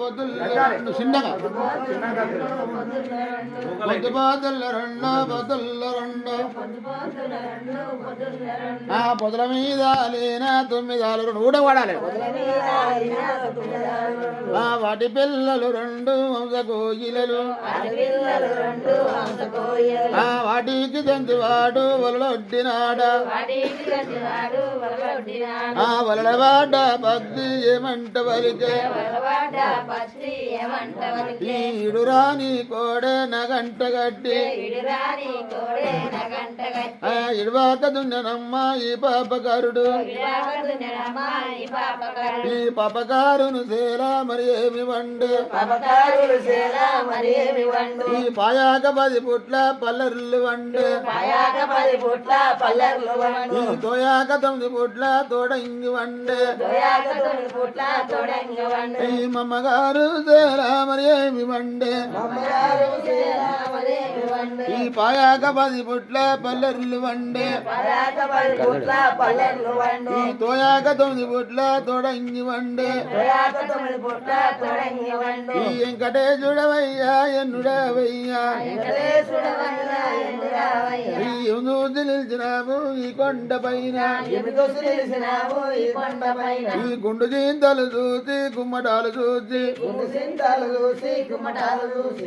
పొద్దుల రెండు. చిన్నగా. పొద్దు రెండు పొద్దుల రెండు. ఆ పొదల మీద లేన తొమ్మిదాలు రెండు. ఊడ వాడాలి. ఆ వాటి పిల్లలు రెండు వంశ కోయిలలు. ఆ వాటికి జంతువాడు వలలొడ్డినాడ ఆ వలలవాడ పద్ది ఏమంట వలికే. ఇడురాని కోడ నగంట గట్టి ఆ ఇడువాక దున్ననమ్మ ఈ పాపకారుడు ఈ పాపకారును సేలా మరి ఏమి వండు? ఈ పాయాక పది పుట్ల పల్లెర్లు వండు. ఈ తోయాక తొమ్మిది పుట్ల తోడంగి వండు. ఈ మమ్మగారు సేలా మరి ఏమి వండు అమ్మగారు సేలా మరి ఏమి వండు ఈ పాయాక పది పుట్ల పల్లెర్లు వండు. ఈ తోయాక తొమ్మిది పుట్ల తోడంగి వండు. ఈ వెంకటేశుడవయ్యా ఎన్నుడవయ్యా. ఈ యూదు నిలిచినాము ఈ కొండ పైన ఈ గుండు జీంతలు చూసి గుమ్మటాలు చూసి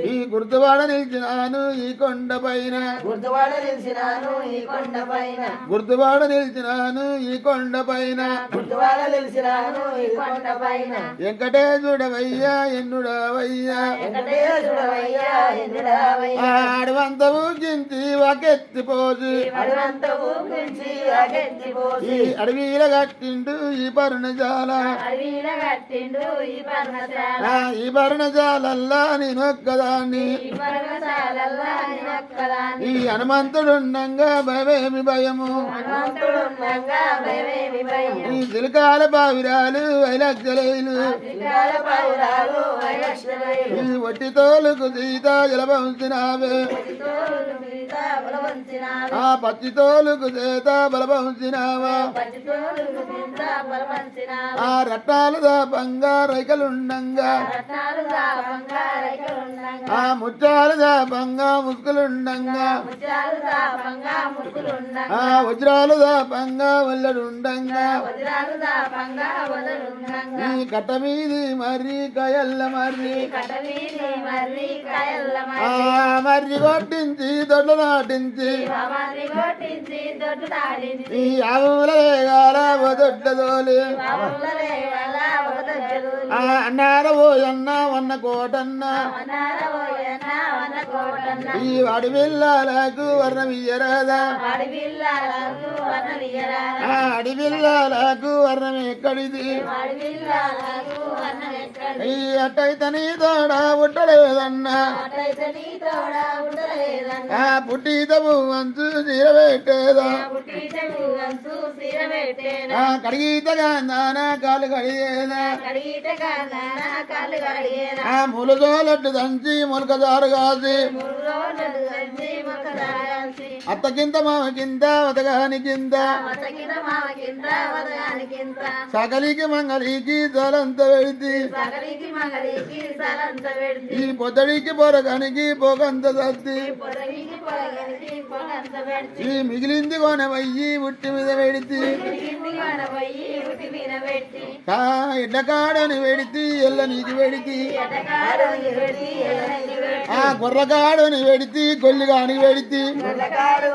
ఈ గుర్తువాడ నిలిచినాను ఈ కొండ పైన. గుర్తువాడ నిలిచినాను ఈ కొండ పైన. గుర్తువాడ నిలిచినాను ఈ కొండ పైన. గుర్తువాడ నిలిచినాను ఈ కొండ పైన. వెంకటేశుడవయ్యా ఎన్నుడవయ్యా. వెంకటేశ్వరవయ్య ఎన్నురావయ్య ఆడవంత ఊగించి వాకెత్తిపోసి అడవంత ఊపించి అగెత్తిపోసి ఈ అడవిల కట్టిండు ఈ పర్ణజాల ఈ పర్ణశాల. ఆ ఈ పర్ణజాలల్లా నేను ఒక్కదాన్ని. ఈ హనుమంతుడుండంగా భయమేమి భయము? ఈ చిలకాల బావిరాలు వైలక్షలేలు ఈ వట్టి తోలుకు సీత జలబంచినావే తోలు మీద బలవంతినాలు ఆ పచ్చి తోలుకు సీత బలబంచినావా పచ్చి తోలు మీద బలవంతినాలు ఆ రట్టాలు దాపంగా రైకలుండంగా ఆ ముత్యాలు దాపంగా ముసుకులుండంగా ఆ వజ్రాలు దాపంగా వల్లడుండంగా ఈ కట్ట మీది మర్రి. కయల్ల మర్రి. కటవీని కొట్టించి దొడ్లు నాటించి. దొడ్డు తాడించి. ఈ ఆవుల వేగాల అన్నార ఓయన్న వన్న కోటన్న. ఈ వాడి పిల్లలకు వనరియరాల ఆ అడి పిల్లలకు వర్ణం ఎక్కడిది? ఈ అటైతే నీ తోడ ఉండలేదన్న ఆ పుట్టితము ఆ కడిగితగా నానా కాలు కడిగేదా. ఆ ములుగోలట్టు దంచి మొలకదారు కాసి మూడు రోజులు కలిసి మొక్కదాల్సి అత్త కింద మామ కింద వతగాని కింద సకలికి మంగళికి తలంత వెడితి పెడితే. ఈ పొద్దడికి పొరగనికి పొగంత సత్తి పెడితే. ఈ మిగిలింది కొనవయ్యి ఉట్టి మీద కా ఎడ్లకాడని వెడితి ఎల్ల నీకు వెడితి ఆ గుర్రకాడని వెడితి కొల్లిగాని వెడితి la cara,